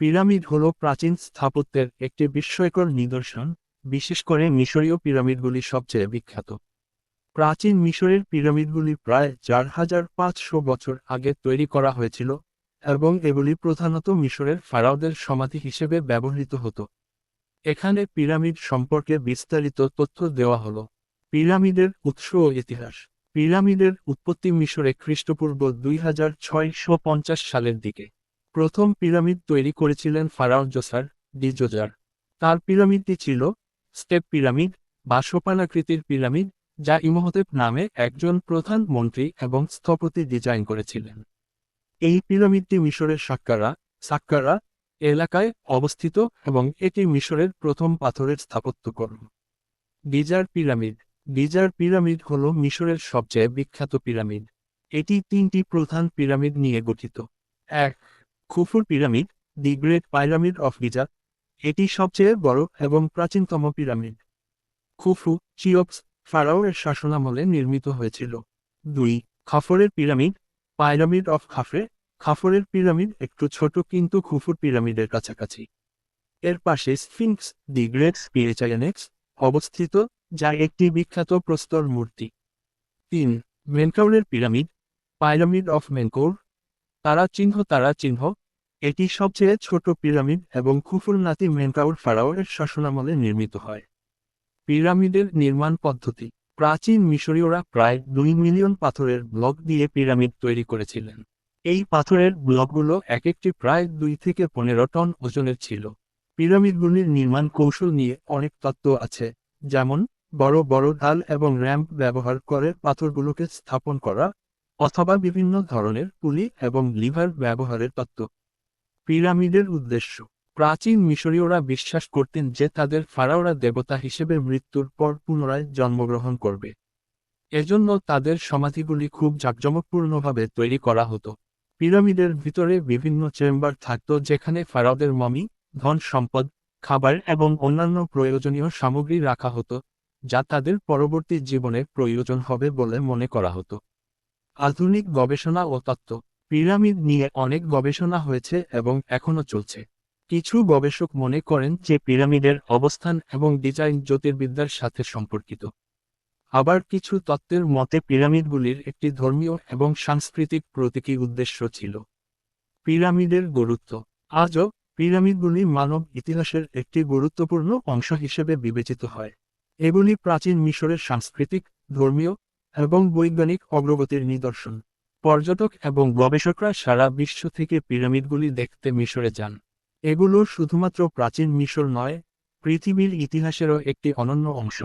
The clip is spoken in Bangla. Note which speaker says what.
Speaker 1: পিরামিড হল প্রাচীন স্থাপত্যের একটি বিস্ময়কর নিদর্শন, বিশেষ করে মিশরীয় পিরামিডগুলি সবচেয়ে বিখ্যাত। প্রাচীন মিশরের পিরামিডগুলি প্রায় চার হাজার পাঁচশো বছর আগে তৈরি করা হয়েছিল এবং এগুলি প্রধানত মিশরের ফারাওদের সমাধি হিসেবে ব্যবহৃত হতো। এখানে পিরামিড সম্পর্কে বিস্তারিত তথ্য দেওয়া হলো। পিরামিডের উৎস ও ইতিহাস। পিরামিডের উৎপত্তি মিশরে খ্রিস্টপূর্ব দুই হাজার ছয়শো পঞ্চাশ সালের দিকে। প্রথম পিরামিড তৈরি করেছিলেন ফারাও জোসার ডিজোজার তার পিরামিডটি ছিল স্টেপ পিরামিড বা সোপানাকৃতির পিরামিড, যা ইমহতেপ নামে একজন প্রধান মন্ত্রী এবং স্থপতি ডিজাইন করেছিলেন। এই পিরামিডটি মিশরের সাক্কারা সাক্কারা এলাকায় অবস্থিত এবং এটি মিশরের প্রথম পাথরের স্থাপত্যকর্ম গিজার পিরামিড গিজার পিরামিড হল মিশরের সবচেয়ে বিখ্যাত পিরামিড। এটি তিনটি প্রধান পিরামিড নিয়ে গঠিত। এক খুফুর pyramid, the great pyramid of Giza, এটি সবচেয়ে বড় এবং প্রাচীনতম পিরামিড। খুফু চিওপস ফারাওয়ের শাসনামলে নির্মিত হয়েছিল। দুই, খাফরের পিরামিড, পাইরামিড অফ খাফরে, খাফরের পিরামিড একটু ছোট কিন্তু খুফুর পিরামিডের কাছাকাছি। এর পাশে স্ফিংক্স দি গ্রেট স্পিরিচায়ানেক্স অবস্থিত, যা একটি বিখ্যাত প্রস্তর মূর্তি। তিন, মেনকাউরের পিরামিড, পাইরামিড অফ মেনকৌর, তারা চিহ্ন তারা চিহ্ন এটি সবচেয়ে ছোট পিরামিড এবং খুফুর নাতি মেনকাউর ফারাওয়ের শাসনামলে নির্মিত হয়। পিরামিডের নির্মাণ পদ্ধতি। প্রাচীন মিশরীয়রা প্রায় দুই মিলিয়ন পাথরের ব্লক দিয়ে পিরামিড তৈরি করেছিলেন। এই পাথরের ব্লকগুলো এক একটি প্রায় দুই থেকে পনেরো টন ওজনের ছিল। পিরামিডগুলির নির্মাণ কৌশল নিয়ে অনেক তত্ত্ব আছে, যেমন বড় বড় ঢাল এবং র্যাম্প ব্যবহার করে পাথরগুলোকে স্থাপন করা, অথবা বিভিন্ন ধরনের পুলি এবং লিভার ব্যবহারের তত্ত্ব। পিরামিডের উদ্দেশ্য। প্রাচীন মিশরীয়রা বিশ্বাস করতেন যে তাদের ফারাওরা দেবতা হিসেবে মৃত্যুর পর পুনরায় জন্মগ্রহণ করবে। এজন্য তাদের সমাধিগুলি খুব জাঁকজমকপূর্ণভাবে তৈরি করা হতো। পিরামিডের ভিতরে বিভিন্ন চেম্বার থাকত যেখানে ফারাওদের মমি, ধন সম্পদ, খাবার এবং অন্যান্য প্রয়োজনীয় সামগ্রী রাখা হতো, যা তাদের পরবর্তী জীবনে প্রয়োজন হবে বলে মনে করা হতো। আধুনিক গবেষণা ও তত্ত্ব পিরামিড নিয়ে অনেক গবেষণা হয়েছে এবং এখনও চলছে। কিছু গবেষক মনে করেন যে পিরামিডের অবস্থান এবং ডিজাইন জ্যোতির্বিদ্যার সাথে সম্পর্কিত। আবার কিছু তত্ত্বের মতে পিরামিডগুলির একটি ধর্মীয় এবং সাংস্কৃতিক প্রতীকী উদ্দেশ্য ছিল। পিরামিডের গুরুত্ব। আজও পিরামিডগুলি মানব ইতিহাসের একটি গুরুত্বপূর্ণ অংশ হিসেবে বিবেচিত হয়। এগুলি প্রাচীন মিশরের সাংস্কৃতিক, ধর্মীয় এবং বৈজ্ঞানিক অগ্রগতির নিদর্শন। পর্যটক এবং গবেষকরা সারা বিশ্ব থেকে পিরামিডগুলি দেখতে মিশরে যান। এগুলো শুধুমাত্র প্রাচীন মিশর নয়, পৃথিবীর ইতিহাসেরও একটি অনন্য অংশ।